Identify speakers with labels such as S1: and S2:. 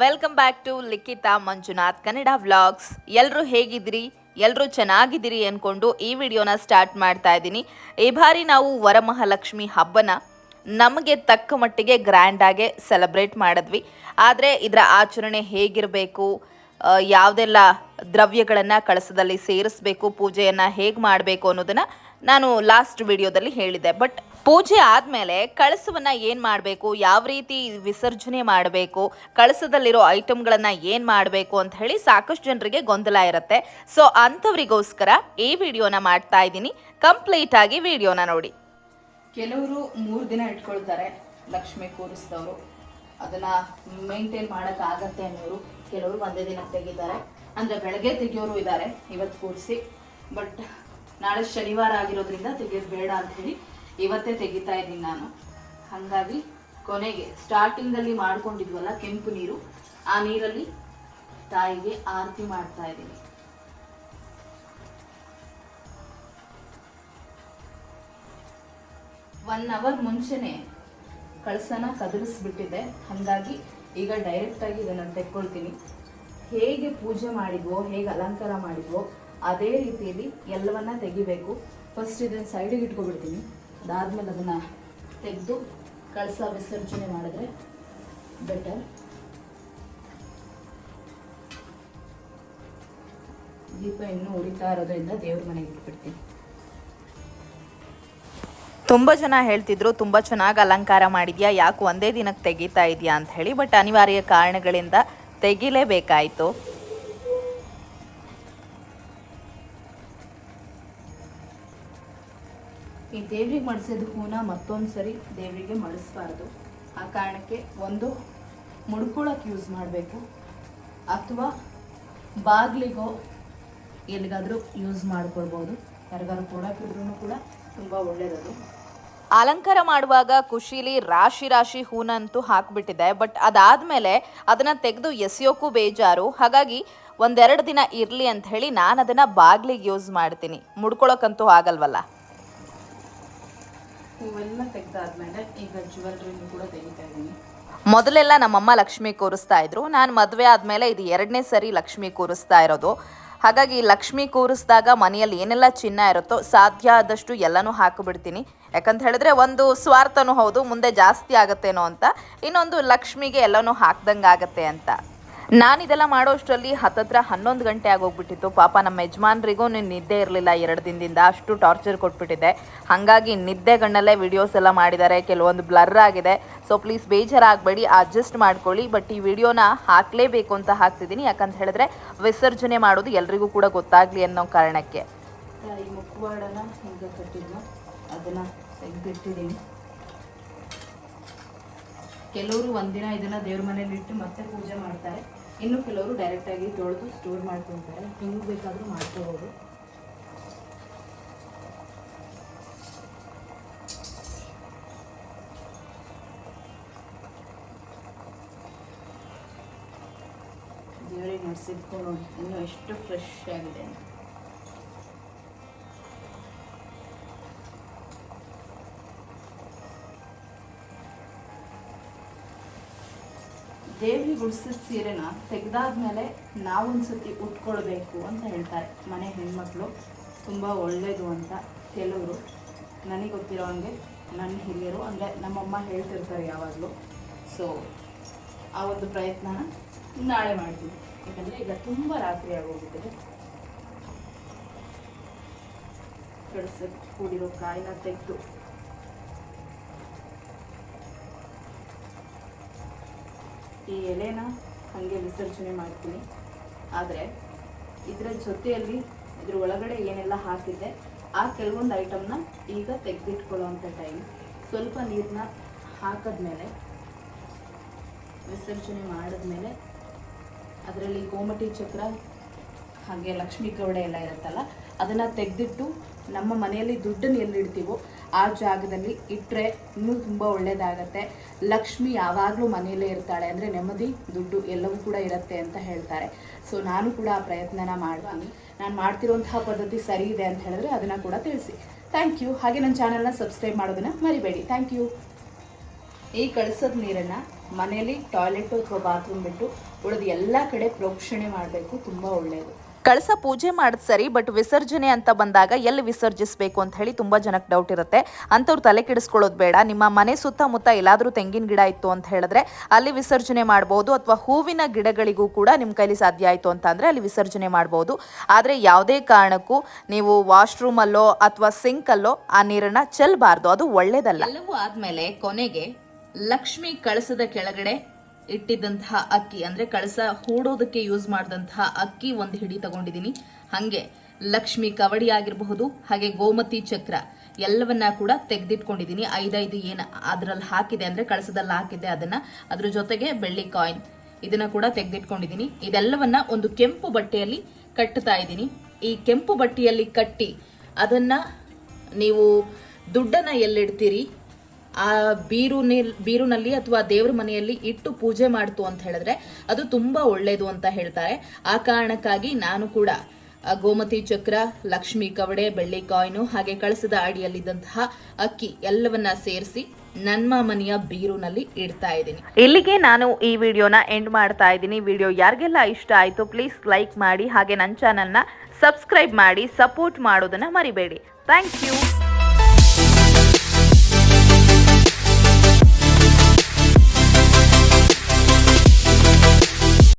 S1: Welcome back to ಲಿಖಿತ Manjunath Kannada vlogs ಎಲ್ಲರೂ ಹೇಗಿದ್ದೀರಿ? ಎಲ್ಲರೂ ಚೆನ್ನಾಗಿದ್ದೀರಿ ಅಂದ್ಕೊಂಡು ಈ ವಿಡಿಯೋನ ಸ್ಟಾರ್ಟ್ ಮಾಡ್ತಾ ಇದ್ದೀನಿ. ಈ ಬಾರಿ ನಾವು ವರಮಹಾಲಕ್ಷ್ಮಿ ಹಬ್ಬನ ನಮಗೆ ತಕ್ಕ ಮಟ್ಟಿಗೆ ಗ್ರ್ಯಾಂಡಾಗೆ ಸೆಲೆಬ್ರೇಟ್ ಮಾಡಿದ್ವಿ. ಆದರೆ ಇದರ ಆಚರಣೆ ಹೇಗಿರಬೇಕು ಯಾವುದೆಲ್ಲ ದ್ರವ್ಯಗಳನ್ನು ಕಳಸದಲ್ಲಿ ಸೇರಿಸ್ಬೇಕು, ಪೂಜೆಯನ್ನು ಹೇಗೆ ಮಾಡಬೇಕು ಅನ್ನೋದನ್ನು ನಾನು ಲಾಸ್ಟ್ ವಿಡಿಯೋದಲ್ಲಿ ಹೇಳಿದೆ ಬಟ್ ಪೂಜೆ ಆದಮೇಲೆ ಕಳಸವನ್ನು ಏನು ಮಾಡಬೇಕು? ಯಾವ ರೀತಿ ವಿಸರ್ಜನೆ ಮಾಡಬೇಕು? ಕಳಸದಲ್ಲಿರೋ ಐಟಮ್ಗಳನ್ನು ಏನು ಮಾಡಬೇಕು ಅಂತ ಹೇಳಿ ಸಾಕಷ್ಟು ಜನರಿಗೆ ಗೊಂದಲ ಇರುತ್ತೆ. ಸೊ ಅಂಥವರಿಗೋಸ್ಕರ ಈ ವಿಡಿಯೋನ ಮಾಡ್ತಾ ಇದ್ದೀನಿ. ಕಂಪ್ಲೀಟ್ ಆಗಿ ವಿಡಿಯೋನ ನೋಡಿ. ಕೆಲವರು ಮೂರು ದಿನ ಇಟ್ಕೊಳ್ತಾರೆ ಲಕ್ಷ್ಮಿ ಕೂರಿಸಿದವರು. ಅದನ್ನ ಮೇಂಟೈನ್ ಮಾಡೋಕ್ಕಾಗತ್ತೆ ಅನ್ನೋರು ಕೆಲವರು ಒಂದೇ ದಿನ ತೆಗಿತಾರೆ. ಅಂದರೆ ಬೆಳಗ್ಗೆ ತೆಗಿಯೋರು ಇದ್ದಾರೆ ಇವತ್ತು ಕೂರಿಸಿ. ಬಟ್ ನಾಳೆ ಶನಿವಾರ ಆಗಿರೋದ್ರಿಂದ ತೆಗಿಯೋದು ಬೇಡ ಅಂತ ಹೇಳಿ ಇವತ್ತೇ ತೆಗಿತಾ ಇದ್ದೀನಿ ನಾನು. ಹಾಗಾಗಿ ಕೊನೆಗೆ ಸ್ಟಾರ್ಟಿಂಗಲ್ಲಿ ಮಾಡ್ಕೊಂಡಿದ್ವಲ್ಲ ಕೆಂಪು ನೀರು, ಆ ನೀರಲ್ಲಿ ತಾಯಿಗೆ ಆರತಿ ಮಾಡ್ತಾ ಇದ್ದೀನಿ. ಒನ್ ಅವರ್ ಮುಂಚೆನೆ ಕಳಸನ ಕದಲಿಸ್ಬಿಟ್ಟಿದೆ ಹಾಗಾಗಿ ಈಗ ಡೈರೆಕ್ಟಾಗಿ ಇದನ್ನು ತೆಕ್ಕೊಳ್ತೀನಿ. ಹೇಗೆ ಪೂಜೆ ಮಾಡಿದ್ವೋ, ಹೇಗೆ ಅಲಂಕಾರ ಮಾಡಿದ್ವೋ ಅದೇ ರೀತಿಯಲ್ಲಿ ಎಲ್ಲವನ್ನ ತೆಗಿಬೇಕು. ಫಸ್ಟ್ ಇದನ್ನು ಸೈಡಿಗೆ ಇಟ್ಕೊಬಿಡ್ತೀನಿ. ಅದಾದಮೇಲೆ ಅದನ್ನ ತೆಗೆದು ಕಳಸ ವಿಸರ್ಜನೆ ಮಾಡಿದ್ರೆ ಬೆಟರ್ ದೀಪ ಇನ್ನೂ ಉರಿತಾ ಇರೋದ್ರಿಂದ ದೇವ್ರ ಮನೆಗೆ ಇಟ್ಬಿಡ್ತೀನಿ. ತುಂಬ ಜನ ಹೇಳ್ತಿದ್ರು, ತುಂಬ ಚೆನ್ನಾಗಿ ಅಲಂಕಾರ ಮಾಡಿದ್ಯಾ, ಯಾಕೆ ಒಂದೇ ದಿನಕ್ಕೆ ತೆಗೀತಾ ಇದೆಯಾ ಅಂತ ಹೇಳಿ, ಬಟ್ ಅನಿವಾರ್ಯ ಕಾರಣಗಳಿಂದ ತೆಗಿಲೇಬೇಕಾಯಿತು. ಈ ದೇವ್ರಿಗೆ ಮಡಿಸಿದ ಹೂನ ಮತ್ತೊಂದು ಸರಿ ದೇವರಿಗೆ ಮಡಿಸ್ಬಾರ್ದು. ಆ ಕಾರಣಕ್ಕೆ ಒಂದು ಮುಡ್ಕೊಳಕ್ಕೆ ಯೂಸ್ ಮಾಡಬೇಕು. ಅಥವಾ ಬಾಗಿಲಿಗೋ ಎಲ್ಲಿಗಾದರೂ ಯೂಸ್ ಮಾಡ್ಕೊಳ್ಬೋದು. ಯಾರಿಗಾದ್ರು ಕೊಡೋಕಿದ್ರು ಕೂಡ ತುಂಬ ಒಳ್ಳೆಯದದು ಅಲಂಕಾರ ಮಾಡುವಾಗ ಖುಷಿಲಿ ರಾಶಿ ರಾಶಿ ಹೂನಂತೂ ಹಾಕ್ಬಿಟ್ಟಿದೆ. ಬಟ್ ಅದಾದ್ಮೇಲೆ ಅದನ್ನ ತೆಗೆದು ಎಸೆಯೋಕ್ಕೂ ಬೇಜಾರು. ಹಾಗಾಗಿ ಒಂದೆರಡು ದಿನ ಇರಲಿ ಅಂತ ಹೇಳಿ ನಾನು ಅದನ್ನ ಬಾಗ್ಲಿಗೆ ಯೂಸ್ ಮಾಡ್ತೀನಿ. ಮುಡ್ಕೊಳಕ್ಕಂತೂ ಆಗಲ್ವಲ್ಲ?
S2: ಹೂವೆಲ್ಲ
S1: ಮೊದಲೆಲ್ಲ ನಮ್ಮಮ್ಮ ಲಕ್ಷ್ಮಿ ಕೂರಿಸ್ತಾ ಇದ್ರು. ನಾನು ಮದುವೆ ಆದಮೇಲೆ ಇದು ಎರಡನೇ ಸರಿ ಲಕ್ಷ್ಮಿ ಕೂರಿಸ್ತಾ ಇರೋದು. ಹಾಗಾಗಿ ಲಕ್ಷ್ಮಿ ಕೂರಿಸಿದಾಗ ಮನೆಯಲ್ಲಿ ಏನೆಲ್ಲ ಚಿನ್ನ ಇರುತ್ತೋ ಸಾಧ್ಯ ಆದಷ್ಟು ಎಲ್ಲನೂ ಹಾಕಿಬಿಡ್ತೀನಿ. ಯಾಕಂತ ಹೇಳಿದ್ರೆ ಒಂದು ಸ್ವಾರ್ಥನೂ ಹೌದು, ಮುಂದೆ ಜಾಸ್ತಿ ಆಗತ್ತೇನೋ ಅಂತ. ಇನ್ನೊಂದು ಲಕ್ಷ್ಮಿಗೆ ಎಲ್ಲನೂ ಹಾಕ್ದಂಗೆ ಆಗತ್ತೆ ಅಂತ. ನಾನಿದೆಲ್ಲ ಮಾಡೋಷ್ಟರಲ್ಲಿ ಹತ್ತತ್ರ ಹನ್ನೊಂದು ಗಂಟೆ ಆಗೋಗ್ಬಿಟ್ಟಿತ್ತು. ಪಾಪ ನಮ್ಮ ಯಜಮಾನ್ರಿಗೂ ನೀನು ನಿದ್ದೆ ಇರಲಿಲ್ಲ ಎರಡು ದಿನದಿಂದ. ಅಷ್ಟು ಟಾರ್ಚರ್ ಕೊಟ್ಬಿಟ್ಟಿದೆ. ಹಾಗಾಗಿ ನಿದ್ದೆ ಗಣ್ಣಲ್ಲೇ ವಿಡಿಯೋಸ್ ಎಲ್ಲ ಮಾಡಿದ್ದಾರೆ. ಕೆಲವೊಂದು ಬ್ಲರ್ ಆಗಿದೆ. ಸೊ ಪ್ಲೀಸ್ ಬೇಜಾರಾಗಬೇಡಿ. ಅಡ್ಜಸ್ಟ್ ಮಾಡ್ಕೊಳ್ಳಿ. ಬಟ್ ಈ ವಿಡಿಯೋನ ಹಾಕಲೇಬೇಕು ಅಂತ ಹಾಕ್ತಿದ್ದೀನಿ. ಯಾಕಂತ ಹೇಳಿದ್ರೆ ವಿಸರ್ಜನೆ ಮಾಡೋದು ಎಲ್ರಿಗೂ ಕೂಡ ಗೊತ್ತಾಗಲಿ ಅನ್ನೋ ಕಾರಣಕ್ಕೆ.
S2: ಈ ಮುಖವಾಡನ ಹಿಂಗೆ ಅದನ್ನು ತೆಗೆದಿಟ್ಟಿದ್ದೀನಿ. ಕೆಲವರು ಒಂದಿನ ಇದನ್ನ ದೇವ್ರ ಮನೇಲಿ ಇಟ್ಟು ಮತ್ತೆ ಪೂಜೆ ಮಾಡ್ತಾರೆ. ಇನ್ನು ಕೆಲವರು ಡೈರೆಕ್ಟ್ ಆಗಿ ತೊಳೆದು ಸ್ಟೋರ್ ಮಾಡ್ಕೊತಾರೆ ಹಿಂಗೆ ಬೇಕಾದ್ರೂ ಮಾಡ್ಕೋಬಹುದು ದೇವರಿಗೆ ನಡೆಸಿದ್ಕೊಂಡು ನೋಡಿ ಇನ್ನೂ ಎಷ್ಟು ಫ್ರೆಶ್ ಆಗಿದೆ ದೇವ್ರಿಗೆ ಉಳಿಸಿದ ಸೀರೆನ ತೆಗ್ದಾದ್ಮೇಲೆ ನಾವೊಂದ್ಸತಿ ಉಟ್ಕೊಳ್ಬೇಕು ಅಂತ ಹೇಳ್ತಾರೆ ಮನೆ ಹೆಣ್ಮಕ್ಳು. ತುಂಬ ಒಳ್ಳೇದು ಅಂತ ಕೆಲವರು. ನನಗೆ ಗೊತ್ತಿರೋ ಹಂಗೆ ನನ್ನ ಹಿರಿಯರು, ಅಂದರೆ ನಮ್ಮಮ್ಮ ಹೇಳ್ತಿರ್ತಾರೆ ಯಾವಾಗಲೂ. ಸೊ ಆ ಒಂದು ಪ್ರಯತ್ನನ ನಾಳೆ ಮಾಡ್ತೀನಿ ಯಾಕಂದರೆ ಈಗ ತುಂಬ ರಾತ್ರಿ ಆಗೋಗ್ಬಿಟ್ಟಿದೆ. ಕಳಿಸಕ್ಕೆ ಕೂಡಿರೋ ಕಾಯಿನ ತೆಗೆದು. ಈ ಎಲೆನ ಹಾಗೆ ವಿಸರ್ಜನೆ ಮಾಡ್ತೀನಿ. ಆದರೆ ಇದರ ಜೊತೆಯಲ್ಲಿ ಇದ್ರ ಒಳಗಡೆ ಏನೆಲ್ಲ ಹಾಕಿದ್ದೆ, ಆ ಕೆಲವೊಂದು ಐಟಮ್ನ ಈಗ ತೆಗೆದಿಟ್ಕೊಳ್ಳೋವಂಥ ಟೈಮ್ ಸ್ವಲ್ಪ ನೀರನ್ನ ಹಾಕಿದ್ಮೇಲೆ, ವಿಸರ್ಜನೆ ಮಾಡಿದ್ಮೇಲೆ ಅದರಲ್ಲಿ ಗೋಮಟಿ ಚಕ್ರ ಹಾಗೆ ಲಕ್ಷ್ಮೀ ಕವಡೆ ಎಲ್ಲ ಇರುತ್ತಲ್ಲ, ಅದನ್ನು ತೆಗೆದಿಟ್ಟು ನಮ್ಮ ಮನೆಯಲ್ಲಿ ದುಡ್ಡನ್ನು ಎಲ್ಲಿಡ್ತೀವೋ ಆ ಜಾಗದಲ್ಲಿ ಇಟ್ಟರೆ ಇನ್ನೂ ತುಂಬ ಒಳ್ಳೆಯದಾಗತ್ತೆ ಲಕ್ಷ್ಮಿ ಯಾವಾಗಲೂ ಮನೆಯಲ್ಲೇ ಇರ್ತಾಳೆ ಅಂದರೆ ನೆಮ್ಮದಿ, ದುಡ್ಡು ಎಲ್ಲವೂ ಕೂಡ ಇರುತ್ತೆ ಅಂತ ಹೇಳ್ತಾರೆ. ಸೊ ನಾನು ಕೂಡ ಆ ಪ್ರಯತ್ನನ ಮಾಡ್ತೀನಿ. ನಾನು ಮಾಡ್ತಿರೋಂತಹ ಪದ್ಧತಿ ಸರಿ ಇದೆ ಅಂತ ಹೇಳಿದ್ರೆ ಅದನ್ನು ಕೂಡ ತಿಳಿಸಿ. ಥ್ಯಾಂಕ್ ಯು ಹಾಗೆ ನನ್ನ ಚಾನಲ್ನ ಸಬ್ಸ್ಕ್ರೈಬ್ ಮಾಡೋದನ್ನು ಮರಿಬೇಡಿ. ಥ್ಯಾಂಕ್ ಯು ಈ ಕಳಸದ ನೀರನ್ನು ಮನೆಯಲ್ಲಿ ಟಾಯ್ಲೆಟು ಅಥವಾ ಬಾತ್ರೂಮ್ ಬಿಟ್ಟು ಉಳಿದ ಎಲ್ಲ ಕಡೆ ಪ್ರೋಕ್ಷಣೆ ಮಾಡಬೇಕು. ತುಂಬ ಒಳ್ಳೆಯದು
S1: ಕಳಸ ಪೂಜೆ ಮಾಡೋದು ಸರಿ ಬಟ್ ವಿಸರ್ಜನೆ ಅಂತ ಬಂದಾಗ ಎಲ್ಲಿ ವಿಸರ್ಜಿಸಬೇಕು ಅಂತ ಹೇಳಿ ತುಂಬಾ ಜನಕ್ಕೆ ಡೌಟ್ ಇರುತ್ತೆ. ಅಂಥವ್ರು ತಲೆ ಕೆಡಿಸ್ಕೊಳ್ಳೋದು ಬೇಡ. ನಿಮ್ಮ ಮನೆ ಸುತ್ತಮುತ್ತ ಎಲ್ಲಾದರೂ ತೆಂಗಿನ ಗಿಡ ಇತ್ತು ಅಂತ ಹೇಳಿದ್ರೆ ಅಲ್ಲಿ ವಿಸರ್ಜನೆ ಮಾಡ್ಬೋದು, ಅಥವಾ ಹೂವಿನ ಗಿಡಗಳಿಗೂ ಕೂಡ ನಿಮ್ಮ ಕೈಲಿ ಸಾಧ್ಯ ಆಯಿತು ಅಂತ ಅಂದರೆ ಅಲ್ಲಿ ವಿಸರ್ಜನೆ ಮಾಡ್ಬೋದು. ಆದರೆ ಯಾವುದೇ ಕಾರಣಕ್ಕೂ ನೀವು ವಾಶ್ರೂಮಲ್ಲೋ ಅಥವಾ ಸಿಂಕಲ್ಲೋ ಆ ನೀರನ್ನು ಚೆಲ್ಲಬಾರ್ದು ಅದು ಒಳ್ಳೇದಲ್ಲ. ಎಲ್ಲವೂ ಆದಮೇಲೆ ಕೊನೆಗೆ ಲಕ್ಷ್ಮಿ ಕಳಸದ ಕೆಳಗಡೆ ಇಟ್ಟಿದ್ದಂತಹ ಅಕ್ಕಿ, ಅಂದ್ರೆ ಕಳಸ ಹೂಡೋದಕ್ಕೆ ಯೂಸ್ ಮಾಡಿದಂತಹ ಅಕ್ಕಿ ಒಂದು ಹಿಡಿ ತಗೊಂಡಿದ್ದೀನಿ. ಹಾಗೆ ಲಕ್ಷ್ಮಿ ಕವಡಿ ಆಗಿರಬಹುದು, ಹಾಗೆ ಗೋಮತಿ ಚಕ್ರ, ಎಲ್ಲವನ್ನ ಕೂಡ ತೆಗೆದಿಟ್ಕೊಂಡಿದ್ದೀನಿ. ಐದೈದು ಏನು ಅದ್ರಲ್ಲಿ ಹಾಕಿದೆ ಅಂದ್ರೆ ಕಳಸದಲ್ಲಿ ಹಾಕಿದೆ ಅದನ್ನ. ಅದ್ರ ಜೊತೆಗೆ ಬೆಳ್ಳಿ ಕಾಯಿನ್ ಇದನ್ನ ಕೂಡ ತೆಗೆದಿಟ್ಕೊಂಡಿದ್ದೀನಿ. ಇದೆಲ್ಲವನ್ನ ಒಂದು ಕೆಂಪು ಬಟ್ಟೆಯಲ್ಲಿ ಕಟ್ಟುತ್ತಾ ಇದ್ದೀನಿ. ಈ ಕೆಂಪು ಬಟ್ಟೆಯಲ್ಲಿ ಕಟ್ಟಿ ಅದನ್ನ ನೀವು ದುಡ್ಡನ್ನ ಎಲ್ಲಿಡ್ತೀರಿ? ಆ ಬೀರುನಿಲ್ ಬೀರುನಲ್ಲಿ ಅಥವಾ ದೇವ್ರ ಮನೆಯಲ್ಲಿ ಇಟ್ಟು ಪೂಜೆ ಮಾಡ್ತು ಅಂತ ಹೇಳಿದ್ರೆ ಅದು ತುಂಬಾ ಒಳ್ಳೇದು ಅಂತ ಹೇಳ್ತಾರೆ. ಆ ಕಾರಣಕ್ಕಾಗಿ ನಾನು ಕೂಡ ಗೋಮತಿ ಚಕ್ರ, ಲಕ್ಷ್ಮಿ ಕವಡೆ, ಬೆಳ್ಳಿ ಕಾಯಿನು ಹಾಗೆ ಕಳಸದ ಅಡಿಯಲ್ಲಿದ್ದಂತಹ ಅಕ್ಕಿ ಎಲ್ಲವನ್ನ ಸೇರಿಸಿ ನನ್ನ ಮನೆಯ ಬೀರುನಲ್ಲಿ ಇಡ್ತಾ ಇದ್ದೀನಿ. ಇಲ್ಲಿಗೆ ನಾನು ಈ ವಿಡಿಯೋನ ಎಂಡ್ ಮಾಡ್ತಾ ಇದ್ದೀನಿ. ವಿಡಿಯೋ ಯಾರಿಗೆಲ್ಲ ಇಷ್ಟ ಆಯಿತು ಪ್ಲೀಸ್ ಲೈಕ್ ಮಾಡಿ ಹಾಗೆ ನನ್ನ ಚಾನಲ್ನ ಸಬ್ಸ್ಕ್ರೈಬ್ ಮಾಡಿ ಸಪೋರ್ಟ್ ಮಾಡೋದನ್ನ ಮರಿಬೇಡಿ. Thank you.